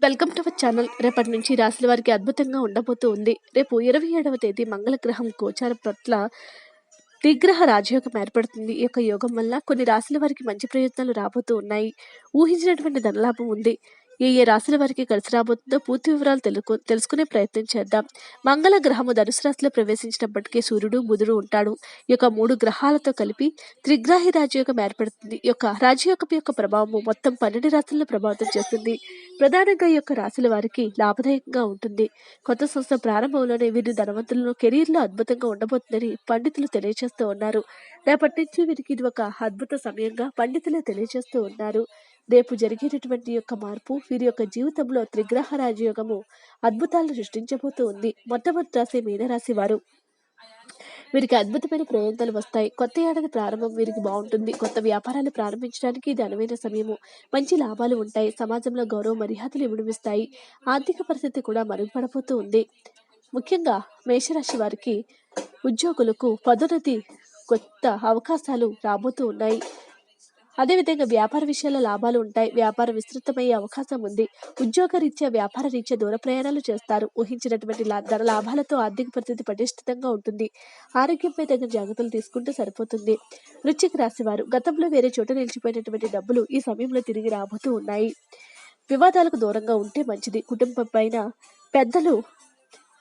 Welcome to our channel. రేపటి నుంచి రాశుల వారికి అద్భుతంగా ఉండబోతూ ఉంది. రేపు ఇరవై ఏడవ తేదీ మంగళగ్రహం గోచార పట్ల త్రిగ్రహ రాజయోగం ఏర్పడుతుంది. ఈ యొక్క యోగం వల్ల కొన్ని రాశుల వారికి మంచి ప్రయత్నాలు రాబోతూ ఉన్నాయి. ఊహించినటువంటి ధనలాభం ఉంది. ఏ ఏ రాశుల వారికి కలిసి రాబోతుందో పూర్తి వివరాలు తెలుకు తెలుసుకునే ప్రయత్నం చేద్దాం. మంగళ గ్రహము ధనుసు రాశిలో ప్రవేశించినప్పటికీ సూర్యుడు బుధుడు ఉంటాడు. ఈ యొక్క మూడు గ్రహాలతో కలిపి త్రిగ్రాహి రాజయోగం ఏర్పడుతుంది. ఈ యొక్క రాజయోగం యొక్క ప్రభావము మొత్తం పన్నెండు రాశులను ప్రభావితం చేస్తుంది. ప్రధానంగా ఈ యొక్క రాశుల వారికి లాభదాయకంగా ఉంటుంది. కొత్త సంస్థ ప్రారంభంలోనే వీరి ధనవంతులను కెరీర్లో అద్భుతంగా ఉండబోతుందని పండితులు తెలియజేస్తూ ఉన్నారు. రేపటి నుంచి వీరికి ఇది ఒక అద్భుత సమయంగా పండితులే తెలియజేస్తూ ఉన్నారు. రేపు జరిగేటటువంటి యొక్క మార్పు వీరి యొక్క జీవితంలో త్రిగ్రహ రాజయోగము అద్భుతాలను సృష్టించబోతూ ఉంది. మొట్టమొదటి రాశి మీనరాశి వారు. వీరికి అద్భుతమైన ప్రయోజనాలు వస్తాయి. కొత్త ఏడాది ప్రారంభం వీరికి బాగుంటుంది. కొత్త వ్యాపారాలు ప్రారంభించడానికి ఇది అనువైన సమయము. మంచి లాభాలు ఉంటాయి. సమాజంలో గౌరవ మర్యాదలు ఇవిడిస్తాయి ఆర్థిక పరిస్థితి కూడా మరుగుపడబోతూ ఉంది. ముఖ్యంగా మేషరాశి వారికి ఉద్యోగులకు పదోన్నతి కొత్త అవకాశాలు రాబోతూ ఉన్నాయి. అదేవిధంగా వ్యాపార విషయాల్లో లాభాలు ఉంటాయి. వ్యాపారం విస్తృతమయ్యే అవకాశం ఉంది. ఉద్యోగ రీత్యా వ్యాపార రీత్యా దూర ప్రయాణాలు చేస్తారు. ఊహించినటువంటి ధర లాభాలతో ఆర్థిక పరిస్థితి పటిష్టంగా ఉంటుంది. ఆరోగ్యంపై తగిన జాగ్రత్తలు తీసుకుంటే సరిపోతుంది. వృశ్చిక రాశి వారు గతంలో వేరే చోట నిలిచిపోయినటువంటి డబ్బులు ఈ సమయంలో తిరిగి రాబోతూ ఉన్నాయి. వివాదాలకు దూరంగా ఉంటే మంచిది. కుటుంబం పైన పెద్దలు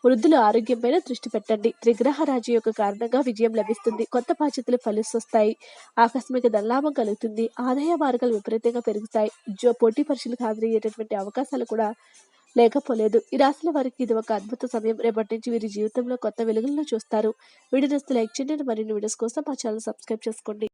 వృద్ధుల ఆరోగ్యంపైన దృష్టి పెట్టండి. త్రిగ్రహ రాజు యొక్క కారణంగా విజయం లభిస్తుంది. కొత్త బాధ్యతలు ఫలిస్తొస్తాయి. ఆకస్మిక ధనలాభం కలుగుతుంది. ఆదాయ మార్గాలు విపరీతంగా పెరుగుతాయి. జో పోటీ పరీక్షలకు హాజరయ్యేటటువంటి అవకాశాలు కూడా లేకపోలేదు. ఈ రాశుల వారికి ఇది ఒక అద్భుత సమయం. రేపటి నుంచి వీరి జీవితంలో కొత్త వెలుగులను చూస్తారు. వీడియోస్ లైక్ చేయండి. మరిన్ని వీడియోస్ కోసం మా ఛానల్ సబ్స్క్రైబ్ చేసుకోండి.